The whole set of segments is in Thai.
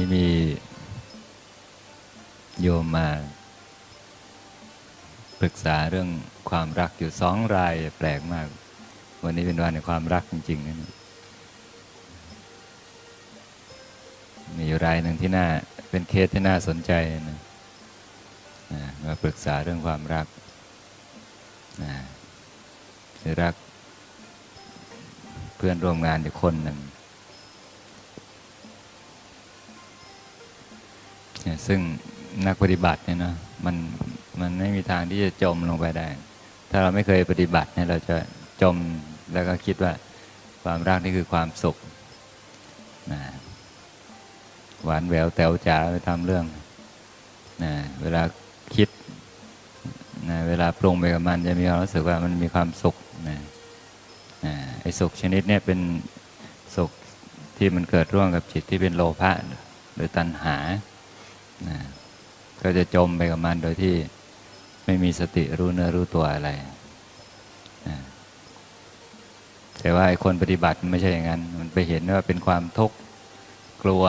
นี้มีโยมมาปรึกษาเรื่องความรักอยู่สองรายแปลกมาก วันนี้เป็นวันในความรักจริงๆนะเนี่ยมีอยู่รายหนึ่งที่น่าเป็นเคสที่น่าสนใจนะนะมาปรึกษาเรื่องความรักนะรัก เพื่อนร่วมงานอยู่คนหนึ่ง ซึ่งนักปฏิบัติเนี่ยนะมันมันไม่มีทางที่จะจมลงไปได้ ถ้าเราไม่เคยปฏิบัติเนี่ยเราจะจมแล้วก็คิดว่าความรักนี่คือความสุขนะหวานแหววแต๋วจ๋าไปทำเรื่องนะเวลาคิดนะเวลาปรุงไปกับมันจะมีความรู้สึกว่ามันมีความสุขนะนะไอ้สุขชนิดเนี้ยเป็นสุขที่มันเกิดร่วมกับจิตที่เป็นโลภะหรือตัณหา นะก็จะจมไปกับมันโดยที่ไม่มีสติรู้เนื้อรู้ตัวอะไรนะแต่ว่าไอ้คนปฏิบัติมันไม่ใช่อย่างนั้น มันไปเห็นว่าเป็นความทุกข์กลัว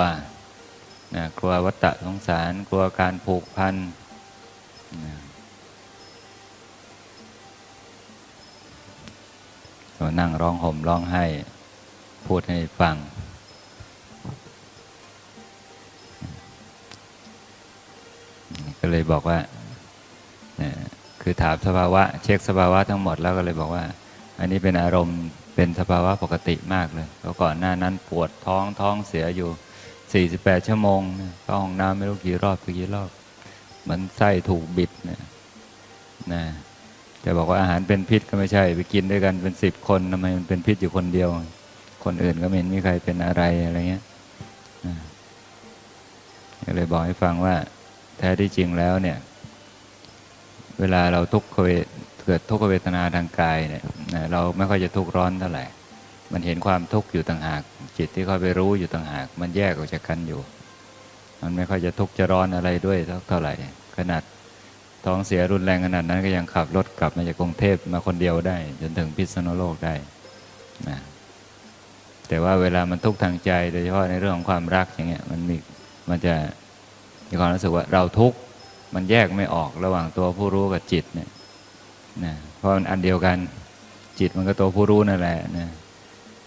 นะกลัววัฏฏะสงสาร กลัวการผูกพันนะก็นั่งร้องห่มร้องไห้ พูดให้ฟัง ก็เลยบอกว่าคือถามสภาวะ เช็คสภาวะทั้งหมดแล้วก็เลยบอกว่า อันนี้เป็นอารมณ์เป็นสภาวะปกติมากเลยเพราะก่อนหน้านั้นปวดท้องท้องเสียอยู่ 48 ชั่วโมงเนี่ยเข้าห้องน้ำไม่รู้กี่รอบกี่รอบเหมือนไส้ถูกบิดนี่ยนะจะบอกว่าอาหารเป็นพิษก็ไม่ใช่ ไปกินด้วยกันเป็นสิบคนทำไมมันเป็นพิษอยู่คนเดียว คนอื่นก็ไม่เห็นมีใครเป็นอะไรอะไรเงี้ยก็เลยบอกให้ฟังว่า แท้ที่จริงแล้วเนี่ย เวลาเราทุกขเวทเกิดทุกขเวทนาทางกายเนี่ยเราไม่ค่อยจะทุกข์ร้อนเท่าไหร่ มันเห็นความทุกข์อยู่ต่างหาก จิตที่เข้าไปรู้อยู่ต่างหาก มันแยกออกจากกันอยู่ มันไม่ค่อยจะทุกข์จะร้อนอะไรด้วยเท่าไหร่ ขนาดท้องเสียรุนแรงขนาดนั้นก็ยังขับรถกลับมาจากกรุงเทพมาคนเดียวได้ จนถึงพิษณุโลกได้นะแต่ว่าเวลามันทุกข์ทางใจ โดยเฉพาะในเรื่องของความรักอย่างเงี้ยมันมีมันจะ มีความรู้สึกว่าเราทุกข์มันแยกไม่ออกระหว่างตัวผู้รู้กับจิตเนี่ยนะเพราะมันอันเดียวกันจิตมันก็ตัวผู้รู้นั่นแหละนะ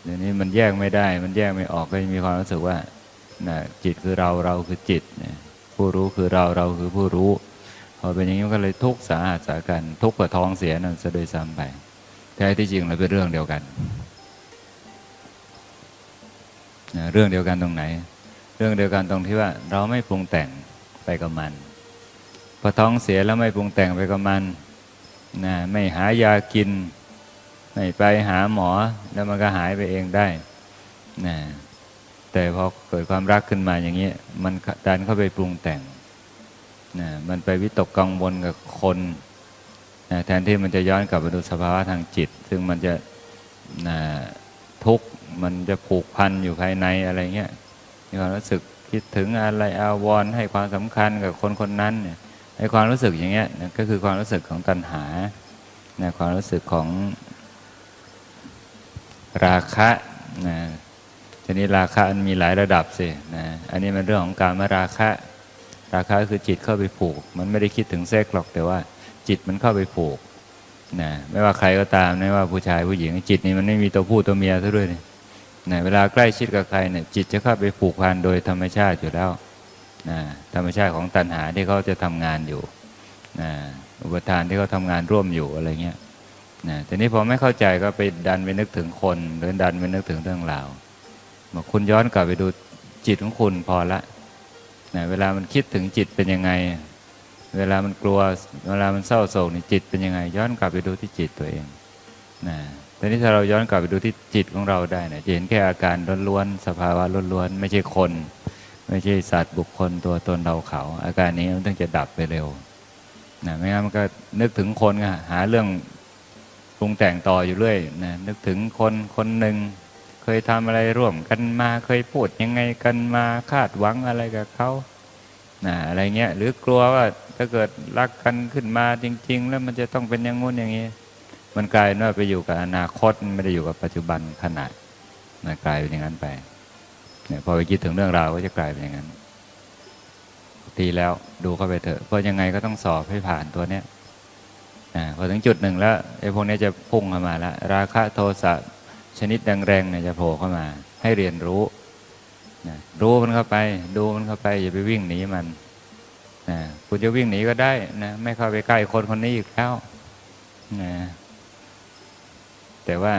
เดี๋ยวนี้มันแยกไม่ได้ มันแยกไม่ออกก็มีความรู้สึกว่านะจิตคือเราเราคือจิตนะผู้รู้คือเราเราคือผู้รู้พอเป็นอย่างนี้มันก็เลยทุกข์สาหัสสากันทุกข์กับท้องเสียนั่นซะโดยซ้ำไปแท้ที่จริงเราเป็นเรื่องเดียวกันนะเรื่องเดียวกันตรงไหน เรื่องเดียวกันตรงที่ว่าเราไม่ปรุงแต่ง ไปกับมัน พอท้องเสียแล้วไม่ปรุงแต่งไปกับมันนะไม่หายากิน ไม่ไปหาหมอแล้วมันก็หายไปเองได้นะแต่พอเกิดความรักขึ้นมาอย่างนี้มันดันเข้าไปปรุงแต่งนะมันไปวิตกกังวลกับคนนะแทนที่มันจะย้อนกลับมาดูสภาวะทางจิต ซึ่งมันจะนะทุกข์มันจะผูกพันอยู่ภายในอะไรเงี้ยมีความรู้สึก คิดถึงอะไรอาวรณ์ให้ความสำคัญกับคนคนนั้นเนี่ยไอ้ความรู้สึกอย่างเงี้ยก็คือความรู้สึกของตัณหานะความรู้สึกของราคะนะทีนี้ราคะมันมีหลายระดับสินะอันนี้มันเรื่องของการมาราคะ ราคะคือจิตเข้าไปผูก มันไม่ได้คิดถึงเซ็กหรอกแต่ว่า จิตมันเข้าไปผูกนะไม่ว่าใครก็ตามไม่ว่าผู้ชายผู้หญิงจิตนี้มันไม่มีตัวผู้ตัวเมียซะด้วยเนี่ย นะเวลาใกล้ชิดกับใครเนี่ยจิตจะเข้าไปผูกพันโดยธรรมชาติอยู่แล้วนะธรรมชาติของตัณหาที่เขาจะทำงานอยู่นะอุปทานที่เขาทำงานร่วมอยู่อะไรเงี้ยนะแต่นี้พอไม่เข้าใจก็ไปดันไปนึกถึงคน หรือดันไปนึกถึงเรื่องราวบอกคุณย้อนกลับไปดูจิตของคุณพอละนะเวลามันคิดถึงจิตเป็นยังไง เวลามันกลัว เวลามันเศร้าโศกนี่จิตเป็นยังไง ย้อนกลับไปดูที่จิตตัวเองนะ แต่นี้ถ้าเราย้อนกลับไปดูที่จิตของเราได้เนี่ยจะเห็นแค่อาการล้วนๆสภาวะล้วนๆไม่ใช่คน ไม่ใช่สัตว์บุคคลตัวตนเราเขา อาการนี้มันต้องจะดับไปเร็วนะไม่งั้นมันก็นึกถึงคนก็หาเรื่องปรุงแต่งต่ออยู่เรื่อยนะนึกถึงคนคนหนึ่งเคยทำอะไรร่วมกันมาเคยพูดยังไงกันมาคาดหวังอะไรกับเขานะอะไรเงี้ยหรือกลัวว่าถ้าเกิดรักกันขึ้นมาจริง ๆ แล้วมันจะต้องเป็นอย่างงู้นอย่างนี้ มันกลายว่าไปอยู่กับอนาคตไม่ได้อยู่กับปัจจุบันขณะนะกลายเป็นอย่างนั้นไปเนี่ยพอไปคิดถึงเรื่องราวก็จะกลายเป็นอย่างนั้นดีแล้วดูเข้าไปเถอะเพราะยังไงก็ต้องสอบให้ผ่านตัวเนี้ยพอถึงจุดหนึ่งแล้วไอ้พวกนี้จะพุ่งเข้ามาแล้วราคะโทสะชนิดแรงๆเนี่ยจะโผล่เข้ามา ให้เรียนรู้นะรู้มันเข้าไป ดูมันเข้าไป อย่าไปวิ่งหนีมันนะคุณจะวิ่งหนีก็ได้นะไม่เข้าไปใกล้คนคนนี้อีกแล้วนะ แต่ว่า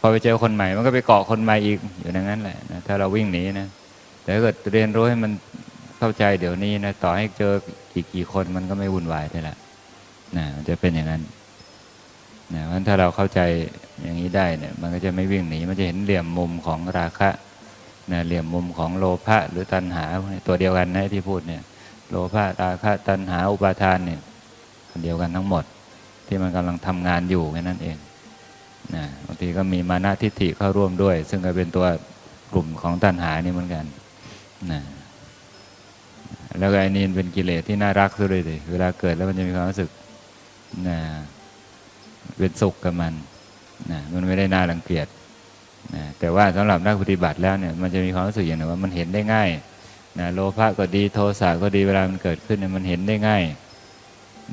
พอไปเจอคนใหม่มันก็ไปเกาะคนใหม่อีกอยู่ในนั้นแหละนะถ้าเราวิ่งหนีนะแต่ถ้าเกิดเรียนรู้ให้มันเข้าใจเดี๋ยวนี้นะต่อให้เจอกี่กี่คนมันก็ไม่วุ่นวายได้ละนะมันจะเป็นอย่างนั้นนะเพราะฉะนั้นถ้าเราเข้าใจอย่างนี้ได้เนี่ยมันก็จะไม่วิ่งหนีมันจะเห็นเหลี่ยมมุมของราคะนะเหลี่ยมมุมของโลภะหรือตัณหาตัวเดียวกันนะที่พูดเนี่ย โลภะราคะตัณหาอุปาทานเนี่ยเดียวกันทั้งหมด ที่มันกำลังทำงานอยู่แค่นั้นเอง นะบางทีก็มีมานะทิฏฐิเข้าร่วมด้วย ซึ่งก็เป็นตัวกลุ่มของตัณหานี่เหมือนกันนะแล้วก็ไอ้นี่เป็นกิเลสที่น่ารักซะด้วยเวลาเกิดแล้วมันจะมีความรู้สึกนะเป็นสุขกับมันนะมันไม่ได้น่ารังเกียจนะแต่ว่าสำหรับนักปฏิบัติแล้วเนี่ยมันจะมีความรู้สึกอย่างหนึงว่ามันเห็นได้ง่ายนะโลภะก็ดีโทสะก็ดีเวลามันเกิดขึ้นเนี่ยมันเห็นได้ง่าย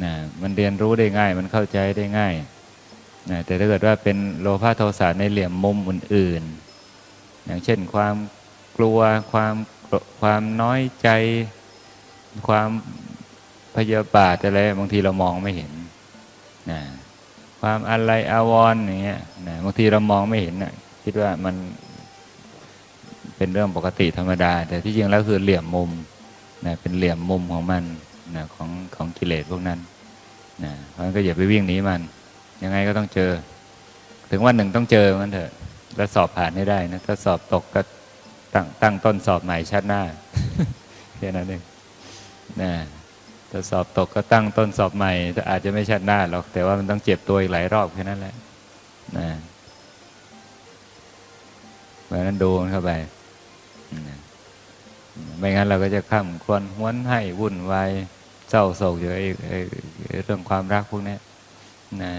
นะมันเรียนรู้ได้ง่าย มันเข้าใจได้ง่าย นะแต่ถ้าเกิดว่าเป็นโลภะโทสะในเหลี่ยมมุมอื่น ๆ อย่างเช่นความกลัวความความน้อยใจ ความพยาบาทอะไรบางทีเรามองไม่เห็นนะความอะไรอาวรณ์อย่างเงี้ยนะบางทีเรามองไม่เห็นนะคิดว่ามันเป็นเรื่องปกติธรรมดา แต่ที่จริงแล้วคือเหลี่ยมมุมนะเป็นเหลี่ยมมุมของมันนะของของกิเลสพวกนั้นนะเพราะฉะนั้นก็อย่าไปวิ่งหนีมัน ยังไงก็ต้องเจอ ถึงวันหนึ่งต้องเจอมันเถอะ แล้วสอบผ่านให้ได้นะถ้าสอบตกก็ตั้งตั้งต้นสอบใหม่ชาติหน้าแค่นั้นเองนะถ้าสอบตกก็ตั้งต้นสอบใหม่แต่อาจจะไม่ชาติหน้าหรอกแต่ว่ามันต้องเจ็บตัวอีกหลายรอบแค่นั้นแหละนะเพราะนั้นดูมันเข้าไปไม่งั้นเราก็จะข้ามควนหวนให้วุ่นวายเศร้าโศกอยู่ไอ้เรื่องความรักพวกนี้นะ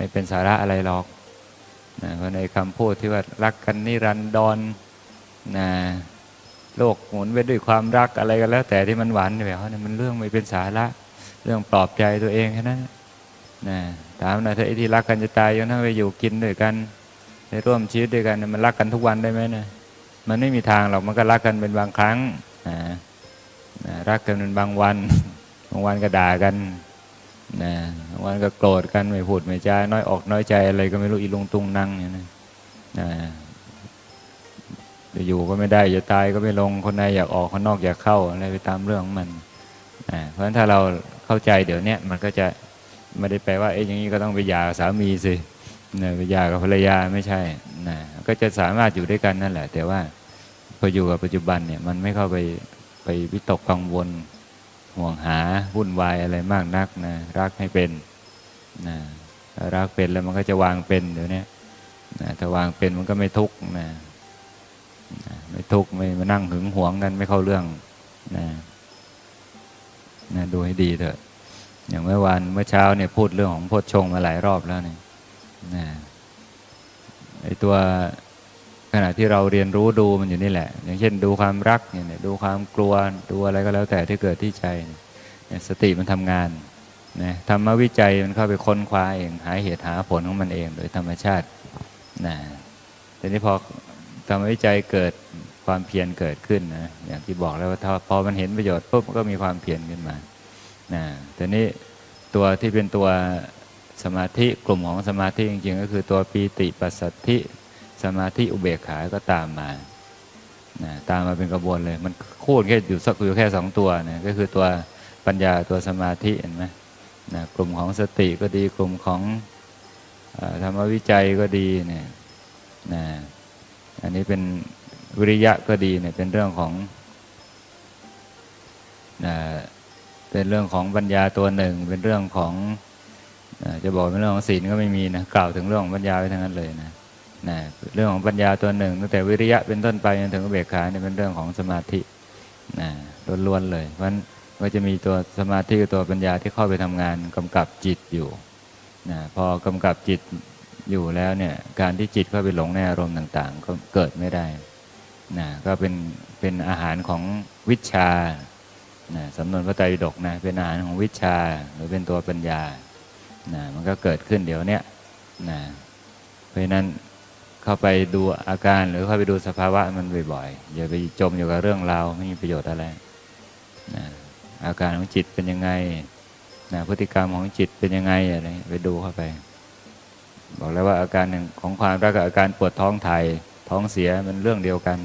ไม่เป็นสาระอะไรหรอกนะเพราะในคำพูดที่ว่ารักกันนิรันดรนนะโลกหมุนไปด้วยความรักอะไรกันแล้ว แต่ที่มันหวานแบบนี้มันเรื่องไม่เป็นสาระ เรื่องปลอบใจตัวเองแค่นั้นนะถามน่อยถ้าไอ้ที่รักกันจะตายยังนั่งไปอยู่กินด้วยกันไปร่วมชีวิตด้วยกันมันรักกันทุกวันได้ไหมนะมันไม่มีทางหรอกมันก็รักกันเป็นบางครั้งนะนะรักกันเป็นบางวัน บางวันก็ด่ากัน นะบางวันก็โกรธกันไม่พูดไม่จาน้อยออกน้อยใจอะไรก็ไม่รู้อีลงตุงนั่งเนี่ยนะนะจะอยู่ก็ไม่ได้จะตายก็ไม่ลงคนในอยากออกคนนอกอยากเข้าอะไรไปตามเรื่องของมันอ่าเพราะฉะนั้นถ้าเราเข้าใจเดี๋ยวนี้มันก็จะไม่ได้แปลว่าเอ๊ะอย่างนี้ก็ต้องไปหย่าสามีสิไปหย่ากับภรรยาไม่ใช่นะก็จะสามารถอยู่ด้วยกันนั่นแหละ แต่ว่าพออยู่กับปัจจุบันเนี่ยมันไม่เข้าไปไปวิตกกังวล ห่วงหาวุ่นวายอะไรมากนักนะรักให้เป็นนะรักเป็นแล้วมันก็จะวางเป็นเดี๋ยวนี้นะถ้าวางเป็นมันก็ไม่ทุกข์นะนะไม่ทุกข์ไม่มานั่งหึงหวงกันไม่เข้าเรื่องนะนะดูให้ดีเถอะ อย่างเมื่อวานเมื่อเช้าเนี่ยพูดเรื่องของโพชฌงมาหลายรอบแล้วเนี่ยนะไอตัว ขณะที่เราเรียนรู้ดูมันอยู่นี่แหละ อย่างเช่นดูความรักเนี่ยดูความกลัวดูอะไรก็แล้วแต่ที่เกิดที่ใจเนี่ยสติมันทำงานนะธรรมวิจัยมันเข้าไปค้นคว้าเอง หาเหตุหาผลของมันเองโดยธรรมชาตินะแต่นี้พอธรรมวิจัยเกิดความเพียรเกิดขึ้นนะอย่างที่บอกแล้วว่าพอมันเห็นประโยชน์ปุ๊บก็มีความเพียรขึ้นมานะแต่นี้ตัวที่เป็นตัวสมาธิกลุ่มของสมาธิจริงๆ ก็คือตัวปีติปัสสัทธิ สมาธิอุเบกขาก็ตามมานะตามมาเป็นกระบวนเลย มันคูดแค่อยู่สักอยู่แค่สองตัวนะก็คือตัวปัญญาตัวสมาธิเห็นไหมนะกลุ่มของสติก็ดีกลุ่มของอธรรมวิจัยก็ดีเนี่ยนะอันนี้เป็นวิริยะก็ดีเนี่ยเป็นเรื่องของนะเป็นเรื่องของปัญญาตัวหนึ่ง เป็นเรื่องของนะจะบอกเป็นเรื่องของศีลก็ไม่มีนะกล่าวถึงเรื่องของปัญญาไว้ทั้งนั้นเลยนะ นะเรื่องของปัญญาตัวหนึ่งตั้งแต่วิริยะเป็นต้นไปจนถึงอุเบกขาเนี่ยเป็นเรื่องของสมาธินะล้วนๆเลยเพราะฉะนั้นก็จะมีตัวสมาธิกับตัวปัญญาที่เข้าไปทำงานกำกับจิตอยู่นะพอกำกับจิตอยู่แล้วเนี่ยการที่จิตเข้าไปหลงในอารมณ์ต่างๆ ก็เกิดไม่ได้นะก็เป็นเป็นอาหารของวิชานะสำนวนพระไตรปิฎกนะเป็นอาหารของวิชาหรือเป็นตัวปัญญานะมันก็เกิดขึ้นเดี๋ยวนี้นะเพราะฉะนั้น เข้าไปดูอาการหรือเข้าไปดูสภาวะมันบ่อยๆ อย่าไปจมอยู่กับเรื่องราวไม่มีประโยชน์อะไรนะอาการของจิตเป็นยังไงนะพฤติกรรมของจิตเป็นยังไงอะไรไปดูเข้าไป บอกแล้วว่าอาการหนึ่งของความรักกับอาการปวดท้องถ่ายท้องเสียมันเรื่องเดียวกัน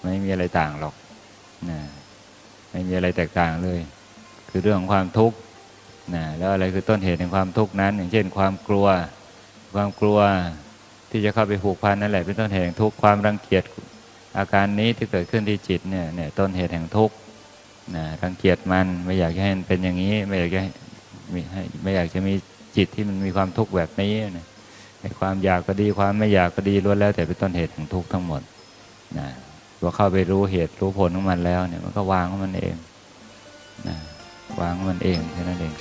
ไม่มีอะไรต่างหรอกนะไม่มีอะไรแตกต่างเลย คือเรื่องของความทุกข์นะแล้วอะไรคือต้นเหตุแห่งความทุกข์นั้น อย่างเช่น ความกลัว ความกลัว ที่จะเข้าไปผูกพันนั่นแหละเป็นต้นเหตุแห่งทุกข์ความรังเกียจอาการนี้ที่เกิดขึ้นที่จิตเนี่ยเนี่ยต้นเหตุแห่งทุกข์นะรังเกียจมันไม่อยากให้มันเป็นอย่างนี้ ไม่อยากจะให้มีให้ไม่อยากจะมีจิตที่มันมีความทุกข์แบบนี้นะความอยากก็ดีความไม่อยากก็ดีล้วนแล้ว แต่เป็นต้นเหตุของทุกข์ทั้งหมดนะพอเข้าไปรู้เหตุรู้ผลของมันแล้วเนี่ยมันก็วางของมันเองนะวางของมันเองแค่นั้นเอง